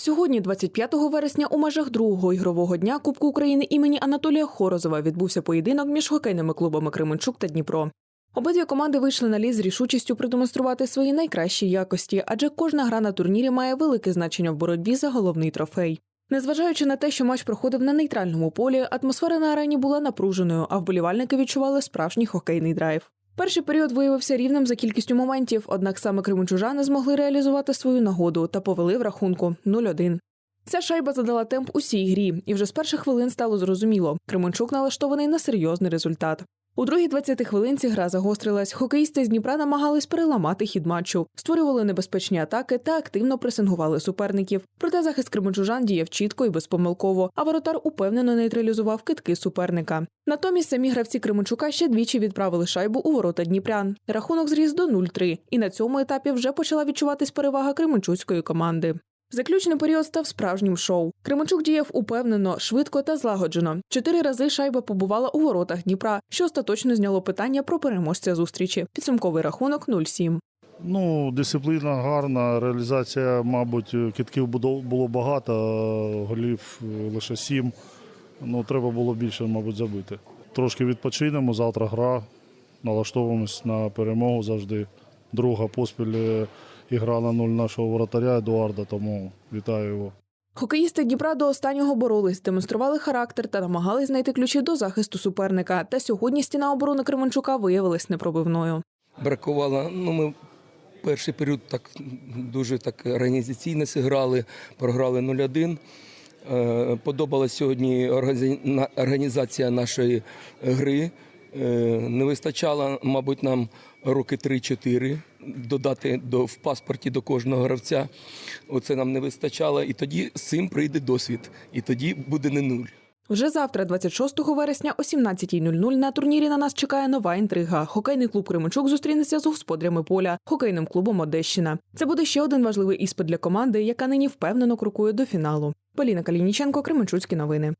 Сьогодні, 25 вересня, у межах другого ігрового дня Кубку України імені Анатолія Хорозова відбувся поєдинок між хокейними клубами Кременчук та Дніпро. Обидві команди вийшли на ліс з рішучістю продемонструвати свої найкращі якості, адже кожна гра на турнірі має велике значення в боротьбі за головний трофей. Незважаючи на те, що матч проходив на нейтральному полі, атмосфера на арені була напруженою, а вболівальники відчували справжній хокейний драйв. Перший період виявився рівним за кількістю моментів, однак саме кримчужани змогли реалізувати свою нагоду та повели в рахунку 0-1. Ця шайба задала темп усій грі, і вже з перших хвилин стало зрозуміло, Кременчук налаштований на серйозний результат. У другій 20 хвилинці гра загострилась. Хокеїсти з Дніпра намагались переламати хід матчу, створювали небезпечні атаки та активно пресингували суперників. Проте захист кременчужан діяв чітко і безпомилково, а воротар упевнено нейтралізував китки суперника. Натомість самі гравці Кременчука ще двічі відправили шайбу у ворота Дніпрян. Рахунок зріс до 0-3, і на цьому етапі вже почала відчуватись перевага кременчуцької команди. Заключний період став справжнім шоу. Кременчук діяв упевнено, швидко та злагоджено. Чотири рази шайба побувала у воротах Дніпра, що остаточно зняло питання про переможця зустрічі. Підсумковий рахунок 0-7. Ну, дисципліна гарна, реалізація, мабуть, китків було багато, голів лише сім. Ну, треба було більше, мабуть, забити. Трошки відпочинемо, завтра гра, налаштовуємось на перемогу завжди. Друга поспіль е, ігра на нуль нашого воротаря Едуарда, тому вітаю його. Хокеїсти Дніпра до останнього боролись, демонстрували характер та намагались знайти ключі до захисту суперника. Та сьогодні стіна оборони Кременчука виявилась непробивною. бракувало. Ну, ми перший період так дуже так організаційно зіграли, програли 0-1. Е, Подобалась сьогодні органі- організація нашої гри. Е, Не вистачало, мабуть, нам роки 3-4 додати до, в паспорті до кожного гравця. Оце нам не вистачало. І тоді з цим прийде досвід. І тоді буде не нуль. Вже завтра, 26 вересня, о 17.00 на турнірі на нас чекає нова інтрига. Хокейний клуб Кременчук зустрінеться з господарями поля, хокейним клубом Одещина. Це буде ще один важливий іспит для команди, яка нині впевнено крокує до фіналу. Поліна Калініченко, Кременчуцькі новини.